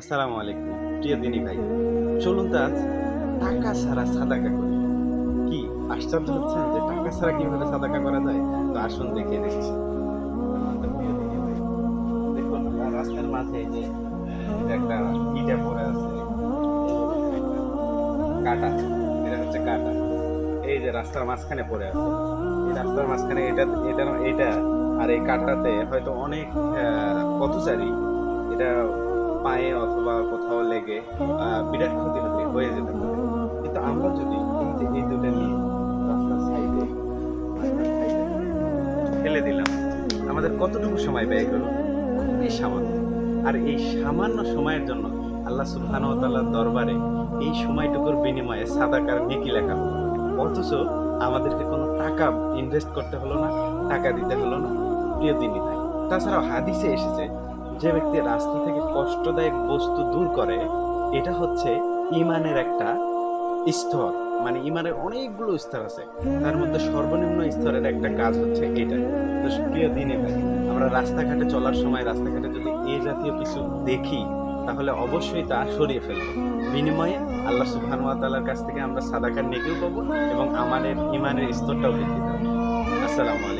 আসসালামু আলাইকুম প্রিয় দিনী ভাই। চলুন তো আজ টাকা ছাড়া সাদাকা করি। কি আশ্চর্য হচ্ছেন যে টাকা ছাড়া কীভাবে সাদাকা করা যায়? তো আসুন দিনী ভাই, দেখুন রাস্তার মাঝে যে একটা ইটা পড়ে আছে। কাটা এটা হচ্ছে কাটা। এই যে রাস্তার মাঝখানে পড়ে আছে। এই রাস্তার মাঝখানে এটা এটা এটা আর এই কাটাতে হয়তো অনেক পথচারী এটা পায়ে অথবা কোথাও লেগে বিরাট ক্ষতি হতে হয়ে যেতে পারে। কিন্তু আমরা যদি এই যে, এই দুটো নিয়ে রাস্তার সাইডে ফেলে দিলাম, আমাদের কতটুকু সময় ব্যয় হলো খুবই সামান্য। আর এই সামান্য সময়ের জন্য আল্লাহ তাআলার দরবারে এই সময়টুকুর বিনিময়ে সাদাকার নেকি লেখা। অথচ আমাদেরকে কোনো টাকা ইনভেস্ট করতে হলো না, টাকা দিতে হলো না, প্রিয় দিনই নাই তাছাড়াও হাদিসে এসেছে যে ব্যক্তি রাস্তা থেকে কষ্টদায়ক বস্তু দূর করে, এটা হচ্ছে ইমানের একটা স্তর। মানে ইমানের অনেকগুলো স্তর আছে। তার মধ্যে সর্বনিম্ন স্তরের একটা কাজ হচ্ছে এটা। তো প্রিয় দিনে ভাই আমরা রাস্তাঘাটে চলার সময় রাস্তাঘাটে যদি এ জাতীয় কিছু দেখি, তাহলে অবশ্যই তা সরিয়ে ফেলব। বিনিময়ে আল্লাহ সুবহান তাআলার কাছ থেকে আমরা সাদাকার নেকিও পাবো এবং আমাদের ইমানের স্তরটাও বৃদ্ধি পাবো। আসসালামু আলাইকুম।